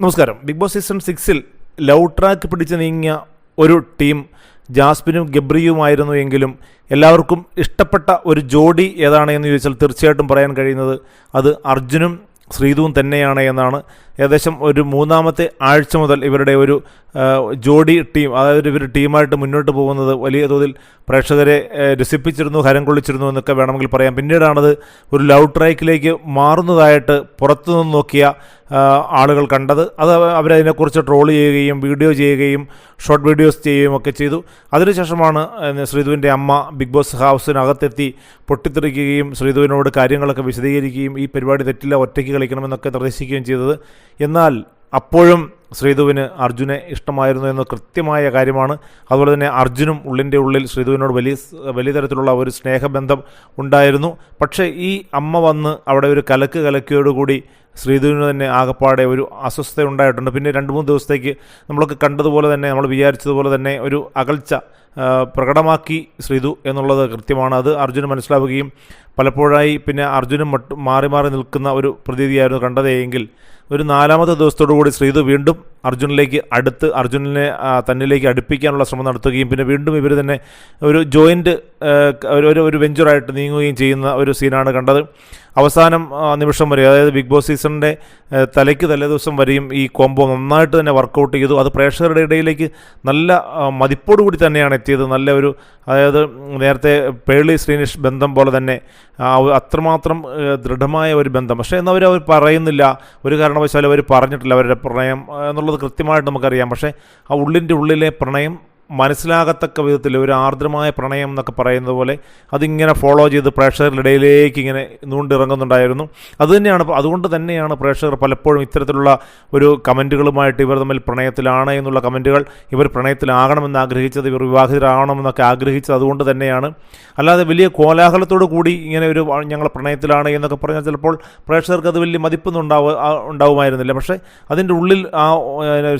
നമസ്കാരം. Bigg Boss season സിക്സിൽ love track പിടിച്ച് നീങ്ങിയ ഒരു ടീം ജാസ്പിനും ഗബ്രിയുമായിരുന്നു എങ്കിലും എല്ലാവർക്കും ഇഷ്ടപ്പെട്ട ഒരു ജോഡി ഏതാണ് എന്ന് ചോദിച്ചാൽ തീർച്ചയായിട്ടും പറയാൻ കഴിയുന്നത് അത് അർജുനും ശ്രീതുവും തന്നെയാണ് എന്നാണ് ഏകദേശം ഒരു മൂന്നാമത്തെ ആഴ്ച മുതൽ ഇവരുടെ ഒരു ജോഡി ടീം അതായത് ഇവർ ടീമായിട്ട് മുന്നോട്ട് പോകുന്നത് വലിയ തോതിൽ പ്രേക്ഷകരെ രസിപ്പിച്ചിരുന്നു ഹരം കൊള്ളിച്ചിരുന്നു എന്നൊക്കെ വേണമെങ്കിൽ പറയാം. പിന്നീടാണത് ഒരു ലവ് ട്രൈക്കിലേക്ക് മാറുന്നതായിട്ട് പുറത്തുനിന്ന് നോക്കിയ ആളുകൾ കണ്ടത്. അത് അവരതിനെക്കുറിച്ച് ട്രോൾ ചെയ്യുകയും വീഡിയോ ചെയ്യുകയും ഷോർട്ട് വീഡിയോസ് ചെയ്യുകയും ഒക്കെ ചെയ്തു. അതിനുശേഷമാണ് ശ്രീധുവിന്റെ അമ്മ ബിഗ് ബോസ് ഹൗസിനകത്തെത്തി പൊട്ടിത്തെറിക്കുകയും ശ്രീധുവിനോട് കാര്യങ്ങളൊക്കെ വിശദീകരിക്കുകയും ഈ പരിപാടി തെറ്റില്ല ഒറ്റയ്ക്ക് കളിക്കണമെന്നൊക്കെ നിർദ്ദേശിക്കുകയും ചെയ്തത് എന്നാൽ അപ്പോഴും ശ്രീധുവിന് അർജുനെ ഇഷ്ടമായിരുന്നു എന്ന കൃത്യമായ കാര്യമാണ്. അതുപോലെ തന്നെ അർജുനും ഉള്ളിന്റെ ഉള്ളിൽ ശ്രീധുവിനോട് വലിയ വലിയ തരത്തിലുള്ള ഒരു സ്നേഹബന്ധം ഉണ്ടായിരുന്നു. പക്ഷേ ഈ അമ്മ വന്ന് അവിടെ ഒരു കലക്ക് കലക്കിയോടുകൂടി ശ്രീധുവിന് തന്നെ ആകപ്പാടെ ഒരു അസ്വസ്ഥത ഉണ്ടായിട്ടുണ്ട്. പിന്നെ രണ്ട് മൂന്ന് ദിവസത്തേക്ക് നമ്മളൊക്കെ കണ്ടതുപോലെ തന്നെ നമ്മൾ വിചാരിച്ചതുപോലെ തന്നെ ഒരു അകൽച്ച പ്രകടമാക്കി ശ്രീധു എന്നുള്ളത് കൃത്യമാണ്. അത് അർജുന് മനസ്സിലാവുകയും പലപ്പോഴായി പിന്നെ അർജുനും മട്ട് മാറി മാറി നിൽക്കുന്ന ഒരു പ്രതീതിയായിരുന്നു കണ്ടതെങ്കിൽ ഒരു നാലാമത്തെ കൂടി ശ്രീധു വീണ്ടും അർജുനിലേക്ക് അടുത്ത് അർജുനനെ തന്നിലേക്ക് അടുപ്പിക്കാനുള്ള ശ്രമം നടത്തുകയും പിന്നെ വീണ്ടും ഇവർ തന്നെ ഒരു ജോയിന്റ് ഒരു- ഒരു വെഞ്ചറായിട്ട് നീങ്ങുകയും ചെയ്യുന്ന ഒരു സീനാണ് കണ്ടത്. അവസാനം നിമിഷം വരെ അതായത് ബിഗ് ബോസ് സീസണിന്റെ തലയ്ക്ക് തലേ ദിവസം വരെയും ഈ കോംബോ നന്നായിട്ട് തന്നെ വർക്കൗട്ട് ചെയ്തു. അത് പ്രേക്ഷകരുടെ ഇടയിലേക്ക് നല്ല മതിപ്പോടുകൂടി തന്നെയാണ് എത്തിയത്. നല്ല ഒരു അതായത് നേരത്തെ പേളി ശ്രീനിഷ് ബന്ധം പോലെ തന്നെ അത്രമാത്രം ദൃഢമായ ഒരു ബന്ധം. പക്ഷേ എന്നാൽ അവർ പറയുന്നില്ല. ഒരു കാരണവശാലും അവർ പറഞ്ഞിട്ടില്ല അവരുടെ പ്രണയം എന്നുള്ളത് കൃത്യമായിട്ട് നമുക്കറിയാം. പക്ഷേ ആ ഉള്ളിന്റെ ഉള്ളിലെ പ്രണയം മനസ്സിലാകത്തക്ക വിധത്തിൽ ഒരു ആർദ്രമായ പ്രണയം എന്നൊക്കെ പറയുന്നത് പോലെ അതിങ്ങനെ ഫോളോ ചെയ്ത് പ്രേക്ഷകരുടെ ഇടയിലേക്ക് ഇങ്ങനെ നൂണ്ടിറങ്ങുന്നുണ്ടായിരുന്നു. അതുതന്നെയാണ് അതുകൊണ്ട് തന്നെയാണ് പ്രേക്ഷകർ പലപ്പോഴും ഇത്തരത്തിലുള്ള ഒരു കമന്റുകളുമായിട്ട് ഇവർ തമ്മിൽ പ്രണയത്തിലാണ് എന്നുള്ള കമന്റുകൾ ഇവർ പ്രണയത്തിലാകണമെന്ന് ആഗ്രഹിച്ചത് ഇവർ വിവാഹിതരാകണമെന്നൊക്കെ ആഗ്രഹിച്ചത് അതുകൊണ്ട് തന്നെയാണ്. അല്ലാതെ വലിയ കോലാഹലത്തോടു കൂടി ഇങ്ങനെ ഒരു ഞങ്ങൾ പ്രണയത്തിലാണ് എന്നൊക്കെ പറഞ്ഞാൽ ചിലപ്പോൾ പ്രേക്ഷകർക്ക് അത് വലിയ മതിപ്പൊന്നും ഉണ്ടാവുക ഉണ്ടാവുമായിരുന്നില്ല. പക്ഷേ അതിന്റെ ഉള്ളിൽ ആ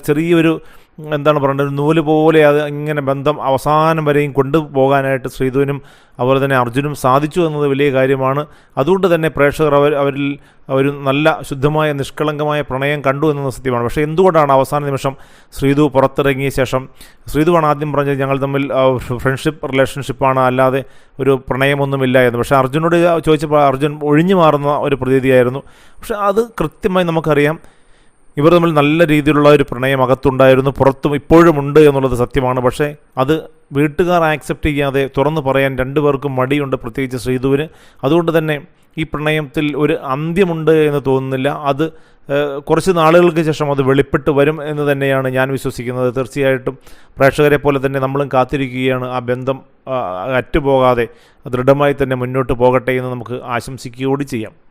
ചെറിയൊരു എന്താണ് പറയേണ്ടത്? നൂൽ പോലെ അത് ഇങ്ങനെ ബന്ധം അവസാനം വരെയും കൊണ്ടുപോകാനായിട്ട് ശ്രീധുവിനും അതുപോലെ തന്നെ അർജുനും സാധിച്ചു എന്നത് വലിയ കാര്യമാണ്. അതുകൊണ്ട് തന്നെ പ്രേക്ഷകർ അവർ അവരിൽ ഒരു നല്ല ശുദ്ധമായ നിഷ്കളങ്കമായ പ്രണയം കണ്ടു എന്നത് സത്യമാണ്. പക്ഷേ എന്തുകൊണ്ടാണ് അവസാന നിമിഷം ശ്രീധു പുറത്തിറങ്ങിയ ശേഷം? ശ്രീധുവാണ് ആദ്യം പറഞ്ഞത് ഞങ്ങൾ തമ്മിൽ ഫ്രണ്ട്ഷിപ്പ് റിലേഷൻഷിപ്പാണ് അല്ലാതെ ഒരു പ്രണയമൊന്നുമില്ല എന്ന്. പക്ഷേ അർജുനോട് ചോദിച്ചപ്പോൾ അർജുൻ ഒഴിഞ്ഞു മാറുന്ന ഒരു പ്രതീതിയായിരുന്നു. പക്ഷേ അത് കൃത്യമായി നമുക്കറിയാം. ഇവർ തമ്മിൽ നല്ല രീതിയിലുള്ള ഒരു പ്രണയം അകത്തുണ്ടായിരുന്നു. പുറത്തും ഇപ്പോഴും ഉണ്ട് എന്നുള്ളത് സത്യമാണ്. പക്ഷേ അത് വീട്ടുകാർ ആക്സെപ്റ്റ് ചെയ്യാതെ തുറന്നു പറയാൻ രണ്ടു പേർക്കും മടിയുണ്ട് പ്രത്യേകിച്ച് ശ്രീധുവിന്. അതുകൊണ്ട് തന്നെ ഈ പ്രണയത്തിൽ ഒരു അന്ത്യമുണ്ട് എന്ന് തോന്നുന്നില്ല. അത് കുറച്ച് നാളുകൾക്ക് ശേഷം അത് വെളിപ്പെട്ട് വരും എന്ന് തന്നെയാണ് ഞാൻ വിശ്വസിക്കുന്നത്. തീർച്ചയായിട്ടും പ്രേക്ഷകരെ പോലെ തന്നെ നമ്മളും കാത്തിരിക്കുകയാണ്. ആ ബന്ധം അറ്റുപോകാതെ ദൃഢമായി തന്നെ മുന്നോട്ട് പോകട്ടെ എന്ന് നമുക്ക് ആശംസിക്കുകയോട് ചെയ്യാം.